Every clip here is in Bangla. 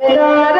রে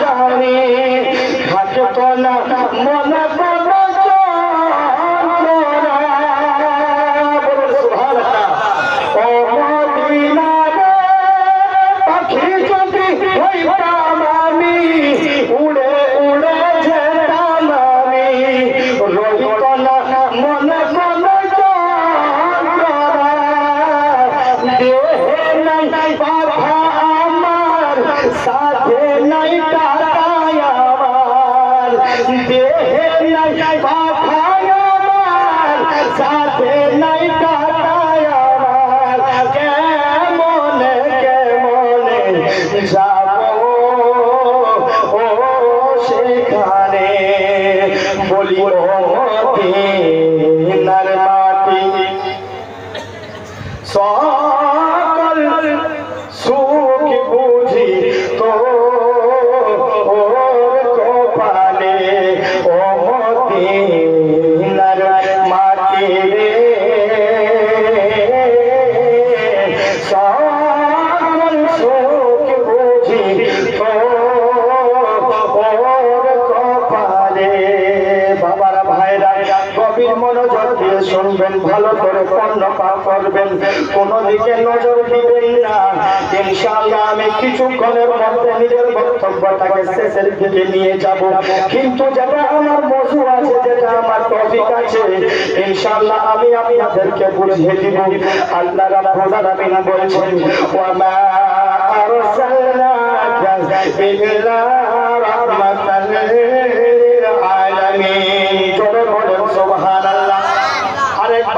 জানি। থাকতো না মনে আমার ভালো করে কর্ণপাত করবেন। কোন দিকে নজর দিবেন না। ইনশাআল্লাহ আমি কিছুক্ষণের মধ্যে নিজের বক্তব্যটাকে শেষের দিকে নিয়ে যাব। কিন্তু যেটা আমার মজু আছে, যেটা আমার টপিক আছে, ইনশাআল্লাহ আমি আপনাদেরকে বুঝিয়ে দিব। আল্লাহ রাব্বুল আলামিন বলছেন ওয়া মা ইল্লা রাহমাতাল লিল আলামিন জোরে বলেন সুবহানাল্লাহ আরেকবার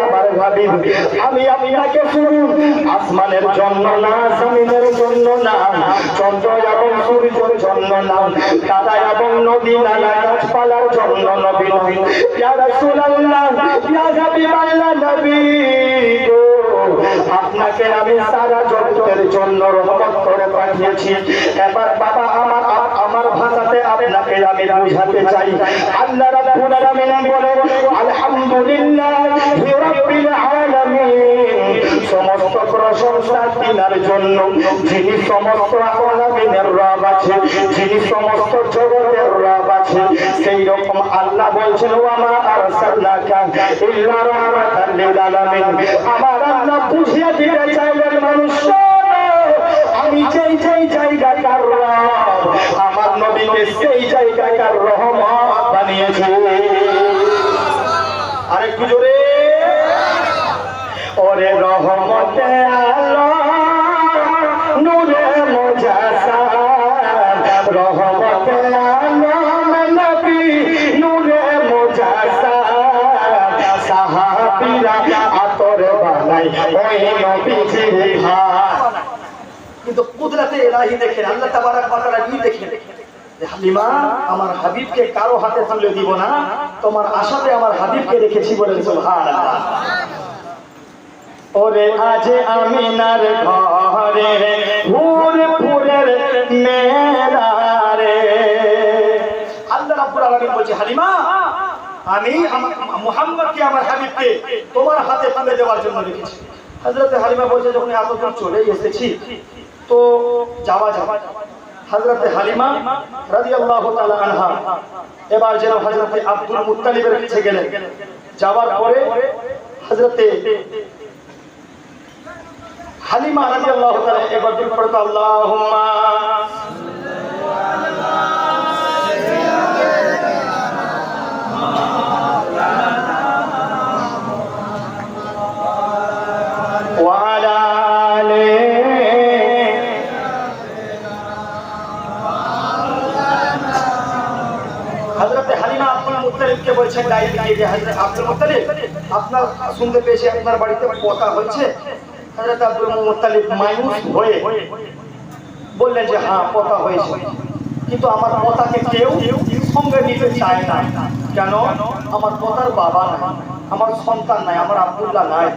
হাবিব, আমি আপনাকে শুধু আসমানের জন্য না, জমিনের জন্য না, চন্দ্র এবং সূর্যের জন্য না তারা এবং নদী নালা, গাছপালার জন্য নবী নবী। নবী। আপনাকে আমি সারা জগতের জন্য রহমত করে পাঠিয়েছি। এবার বাবা, আমার আমার ভাষাতে আপনাকে আমি বুঝাতে চাই। আল্লাহ রাব্বুল যিনি সমস্ত আলামিনের রব আছে যিনি সমস্ত জগতের রব আছে সেই রকম আল্লাহ বলছেন ওয়া মা আরসালনাকা ইল্লা রাহমাতাল লিল আলামিন। আমার আল্লাহ বুঝিয়ে দিতে চাইলেন মানুষ আমি যেই যেই জায়গাটার রব, আমার নবীকে সেই জায়গাটার রহমত কিন্তু কুদরতে এলাহি দেখেন, আল্লাহ তাবারাক ওয়া তাআলা দেখেন? হালিমা, আমার হাবিবকে কারও হাতে তুলে দিব না, তোমার আশাতে আমার হাবিবকে রেখেছি বলে ওরে আমিনার ঘরে আল্লাহ রাব্বুল আলামিন বলছে, হালিমা, আমি মুহাম্মদকে আমার হাবিবকে তোমার হাতে তুলে দেওয়ার জন্য রেখেছি। হযরত হালিমা বলছে, যখন এত দূর চলে এসেছি, তো যাওয়া যাওয়া হাজরাতে হালিমা রাজি আল্লাহ আনহা এবার যেন হাজরাতে আব্দুল মুতালিবের কাছে গেলেন। যাওয়ার পরে হাজরাতে হালিমা রাজি আল্লাহ এবার দিল পড়তো আল্লাহুম্মা আপনার শুনতে পেয়েছি আপনার বাড়িতে পোতা হয়েছে। হয়ে বললেন যে হ্যাঁ হয়েছে। কিন্তু আমার পোতাকে কেউ সঙ্গে নিতে চায় না। কেন? আমার পোতার বাবা নাই, আমার সন্তান নাই, আমার আব্দুল্লাহ নাই।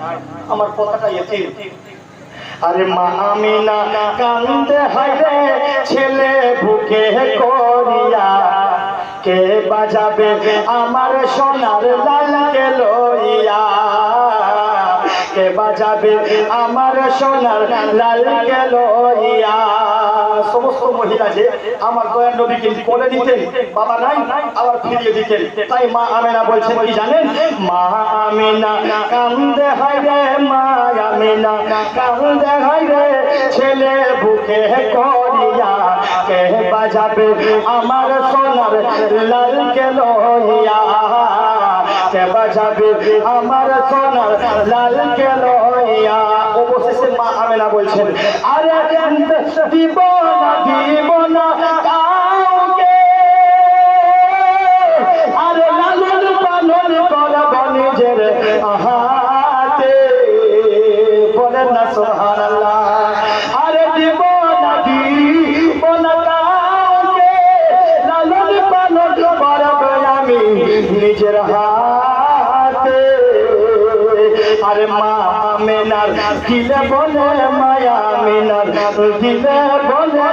আমার পোতাটা এতিম আরে মা আমিনা কান্দে হাইরে ছেলে বুকে করিয়া কে বাজাবে? আমার সোনার লালকে লইয়া। কে বাজাবে? আমার সোনার লালকে লইয়া। সমস্ত মহিলা যে আমার দয়ার নবীকে কোলে দিতেন, বাবা নাই, আবার ফিরিয়ে দিতেন। তাই মা আমেনা বলছেন, কি জানেন? মা আমিনা কান্দে হাইরে মা আমিনা কান্দে হাইরে ছেলে বুকে করিয়া কে বাজাবে? আমার সোনার লালকে লইয়া কে বাজাবে? আমার সোনার লালকে লইয়া অবশেষে আমেনা বলছেন নিজের হাতে। বলেন না, সুবহানাল্লাহ। আরে দিব না দিব না কাউকে, লালন পালন করব আমি নিজের হাতে। আরে মা মেনার, দিলে বলে মায়া মেনার, দিলে বলে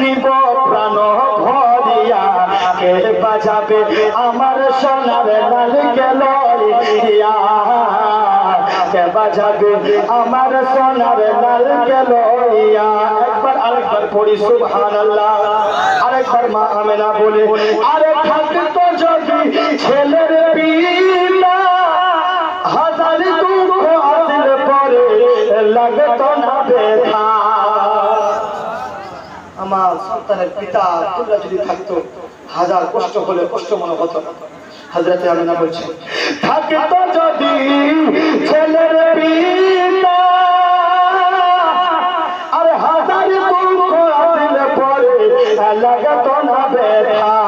নিব প্রাণ ভরিয়া। বাজাবে আমার সোনার লাল গেল কে বাজাবে আমার সোনার লাল গেল একবার, আরেকবার পড়ি আরেকবার মা আমেনা বলে, আরে থাকতো যদি ছেলের পিতা আব্দুল্লাহ যদি থাকতো, হাজার কষ্ট হলে কষ্ট মনে হতো। হাজরাতে আমিনা বলছে থাকতো যদি ছেলের পিতা, আর হাজার পরে লাগতো না ব্যথা।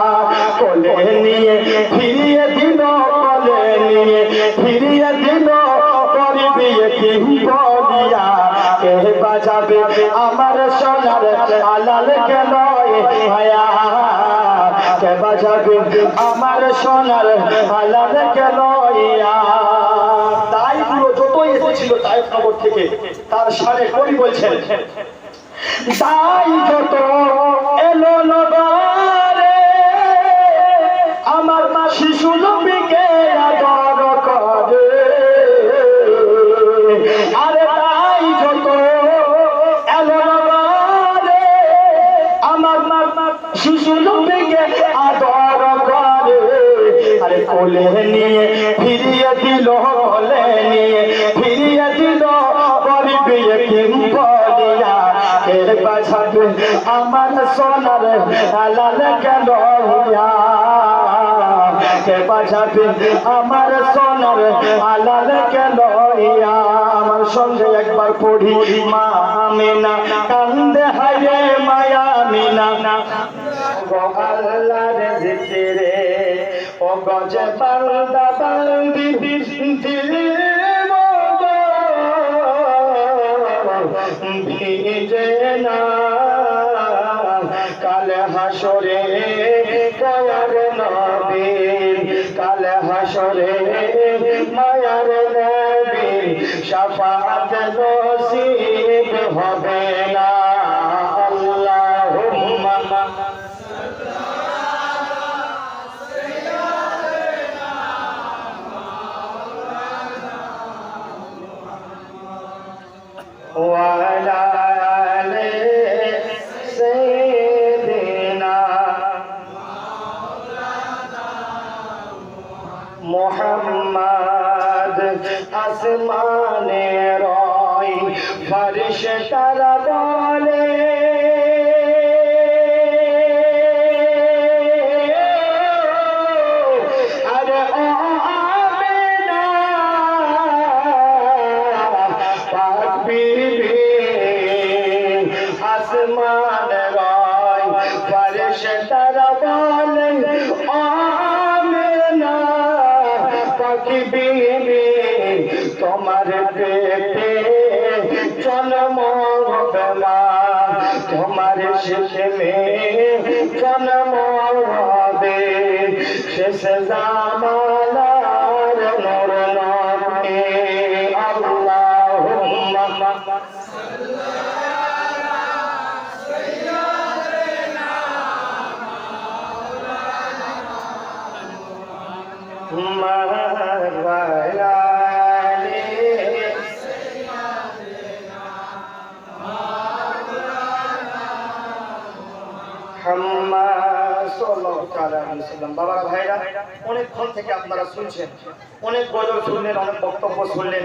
আমার সোনার আলাল গেল তাই পুরো যতই এসেছিল তাই খবর থেকে তার সাড়ে কবি বলছেন, তাই যত এলো নগরে নিয়ে ফিরিয়ে দিল কোলে নিয়ে ফিরিয়ে দিল করবি কিম বলিয়া কে বাজাবে আমার সোনার লাল কেন হইয়া। কে বাজাবে আমার সোনার লাল কেন হইয়া। আমার সঙ্গে একবার পড়ি মা আমিনা, কান্দে হায় মায়া মিনা আল্লাহর জিকিরে। গজে বান্দা বান্দি দিল ভিজে না ফরিশ তারা বলে আসমান রয় ফরিশ তারা বলে আমেনা পাখি বিবি তোমার পেটে জন্ম হবে তোমার শেষে জন্ম হবে। শেষ জামালার নূর নবী আল্লাহুম্মা বাবারা ভাইরা অনেকক্ষণ থেকে আপনারা শুনছেন অনেক গজল শুনলেন অনেক বক্তব্য শুনলেন।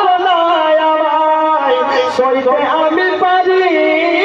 সইতে আমি পারি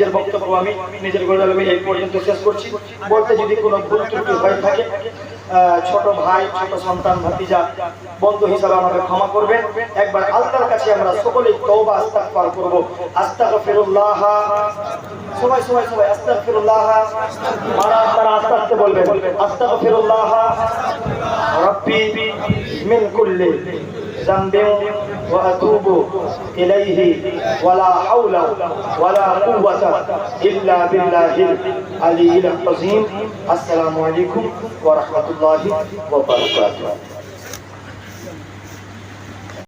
নিজের বক্তব্য আমি নিজের আমি এই পর্যন্ত শেষ করছি। বলতে যদি কোনো ভুল ত্রুটি হয়ে থাকে ছোট ভাই, ছোট সন্তান, ভাতিজা, বন্ধু হিসাবে আমাকে ক্ষমা করবেন। একবার আল্লাহর কাছে আমরা সকলেই তওবা আস্তাগফার করব। আস্তাগফিরুল্লাহ। সবাই সবাই সবাই, আস্তাগফিরুল্লাহ। মারা আপনারা আস্তে আস্তে বলবেন। আস্তাগফিরুল্লাহ। রব্বি মিন কুল্লি জামবি وأتوب إليه ولا حول ولا قوة إلا بالله العلي العظيم. السلام عليكم ورحمة الله وبركاته.